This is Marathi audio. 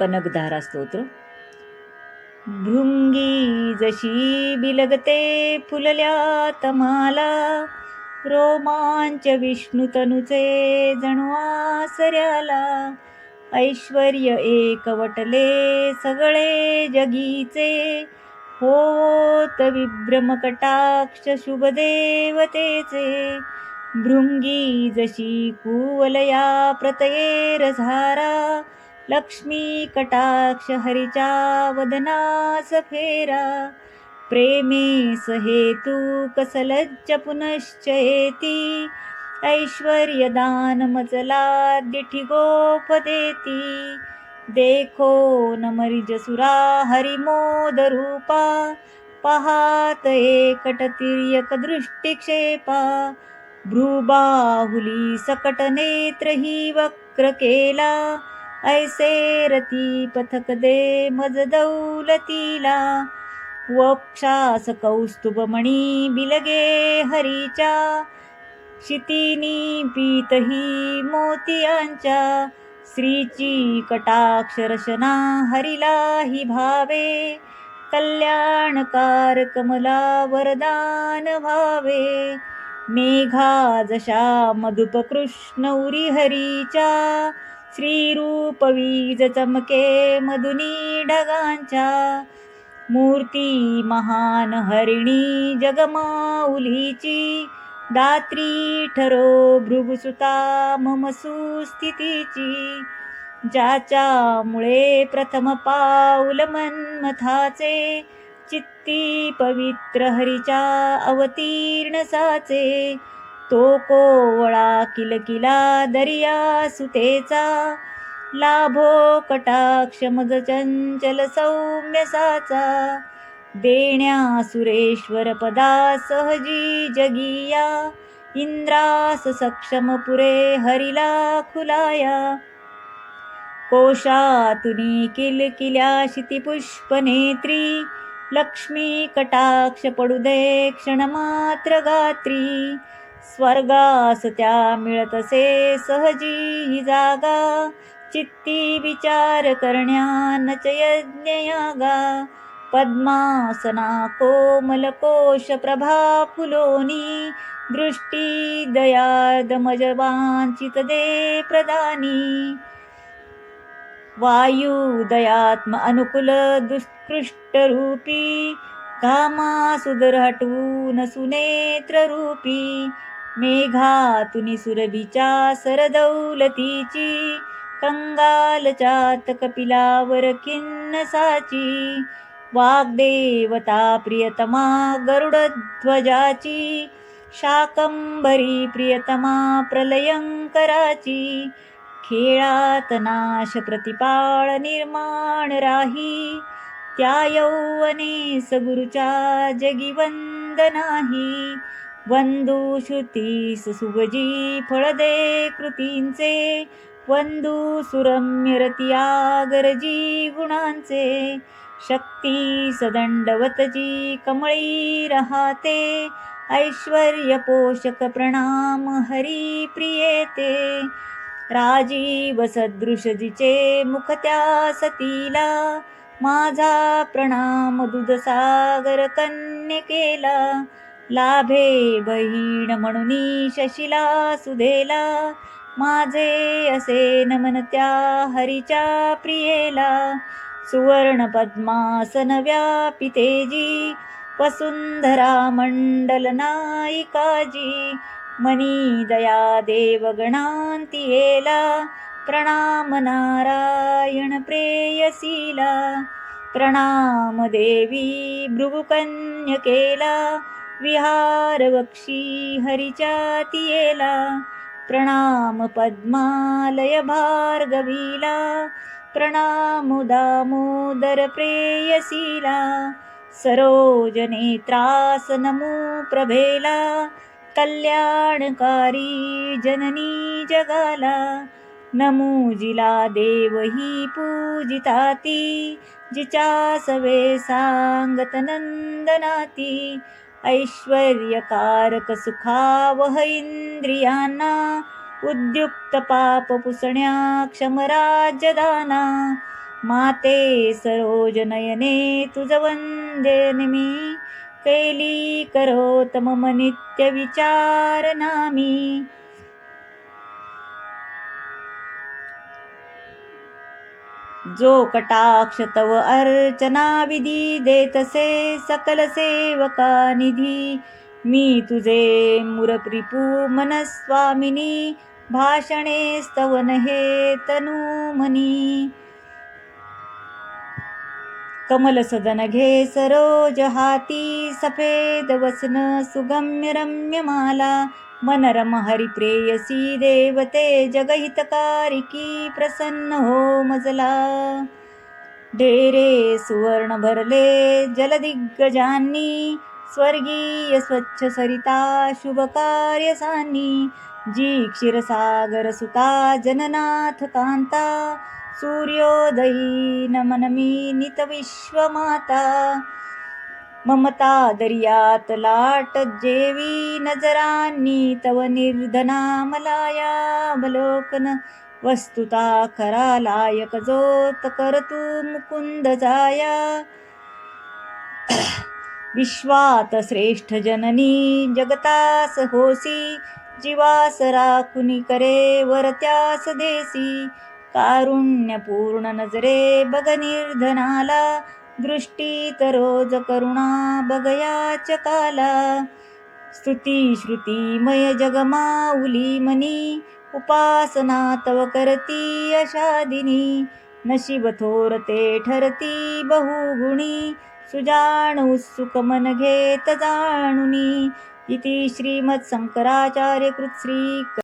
कनकधारा स्तोत्र. भृंगी जशी बिलगते फुलल्या तमाला रोमांच विष्णू तनुचे जणू आसऱ्याला ऐश्वर्य एकवटले सगळे जगीचे होत विभ्रमकटाक्ष शुभदेवतेचे. शुभ देवतेचे भृंगी जशी कुवलया प्रतयेर झारा लक्ष्मी कटाक्ष हरीच्या वदनास फेरा प्रेमेस हेतू कसलज्ज पुनश्च येती ऐश्वर्य मजला दिठी गोपदेती देखो न मरिजसुरा हरिमोद रूपा पहात एकट तिर्यक दृष्टिक्षेपा भ्रूबाहुली सकट नेत्र ही वक्र केला ऐसे रती पथक दे मज दौलतीला. वक्षास कौस्तुभमणी बिलगे हरीच्या क्षितिनी पीतही मोतियांच्या श्रीची कटाक्षरशना हरिला हि भावे. कल्याणकार कमला वरदान भावे मेघा जशा मधुप कृष्ण उरी हरीच्या श्रीरूप वीज चमके मधुनी ढगांच्या. मूर्ती महान हरिणी जगमाऊलीची. दात्री ठरो भृगुसुता मम सुस्थितीची. ज्याच्यामुळे प्रथम पाऊल मन्मथाचे. चित्ती पवित्र हरीच्या अवतीर्ण साचे. तो कोवळा किलकिला दर्या सुतेचा. लाभो कटाक्ष मज चंचल सौम्य साचा. देण्या सुरेश्वर पदा सहजी जगिया. इंद्रास सक्षम पुरे हरिला खुलाया. कोशातुनी किलकिल्या शितिपुष्पनेत्री लक्ष्मी कटाक्ष पडू दे क्षणमात्र गात्री. स्वर्गास त्या मिळतसे सहजी ही जागा. चित्ती विचार करण्या नचयज्ञयागा पद्मासना कोमल कोश प्रभा फुलोनी. दृष्टी दयादमजवांचित दे प्रदानी. वायुदयात्म अनुकूल दुष्कृष्टरूपी घामासुदर हटवून सुनेत्ररूपी मेघातुनी सुरभीच्या सरदौलतीची कंगालचात कपिलावर किन्नसाची वाग्देवता प्रियतमा गरुडध्वजाची शाकंभरी प्रियतमा प्रलयंकराची खेळात नाश प्रतिपाळ निर्माण राही त्या यौवने सगुरुच्या जगी वंदनाही वंदू श्रुतीस सुगजी फळदे कृतींचे. वंदू सुरम्य गरजी गुणांचे. शक्ती सदंडवतजी कमळी राहते. ऐश्वर्य पोषक प्रणाम हरी प्रियेते. राजीव सदृशजीचे मुख त्या सतीला. माझा प्रणाम दुधसागर कन्यकेला लाभे बहीण म्हणून शशिला सुधेला. माझे असे नमन त्या हरीच्या प्रियेला. सुवर्ण पद्मासन व्यापितेजी वसुंधरा मंडल नायिकाजी. मनी दया देवगणांतियेला प्रणाम नारायण प्रेयसीला. प्रणाम देवी भृगुकन्यकेला विहार वक्षी हरिच्या तियेला प्रणाम पद्मालय भार्गवीला प्रणाम दामोदर प्रेयसीला सरोजनेत्रास नमो प्रभेला कल्याणकारी जननी जगाला नमुजिला देव ही पूजिताती जिचा सवे सांगत नंदनाती ऐश्वर्यकारक सुखावह इंद्रियांना उद्युक्त पाप पुसण्या क्षमराजदाना माते सरोजनयने तुझ वंदे मी कैली करोत मम नित्य विचार नामी जो कटाक्ष तव अर्चना विधी देतसे सकल सेवका निधी. मी तुझे मुरप्रिपू मनस्वामिनी. भाषणे स्तवन हे तनुमनी कमल सदन घे सरोज हाती सफेद वसन सुगम्य रम्य माला मनरम हरिप्रेयसी देवते जगहितकारिकी प्रसन्न हो मजला. डेरे सुवर्ण भरले जलदिग्गजांनी स्वर्गीय स्वच्छ सरिता शुभ कार्य सानी जी क्षीरसागर सुता जननाथ कांता सूर्योदयी नमनमी नित विश्वमाता ममता दर्यात लाट जेवी नजरांनी तव निर्धना मलायावलोकन वस्तुता खरा लायक जोत करतू मुकुंद जाया। विश्वात श्रेष्ठ जननी जगतास होसी। जीवास राखुनी करे वरत्यास देसी। कारुण्यपूर्ण नजरे बग निर्धनाला दृष्टी तरोज करुणा बगयाच काला स्तुती श्रुतीमय जगमाऊली मनी उपासना तव करती अशादिनी. नशीब थोर ते ठरती बहुगुणी सुजाण उत्सुक मन घेत जाणुनी. इति श्रीमत्शङ्कराचार्यकृत् श्री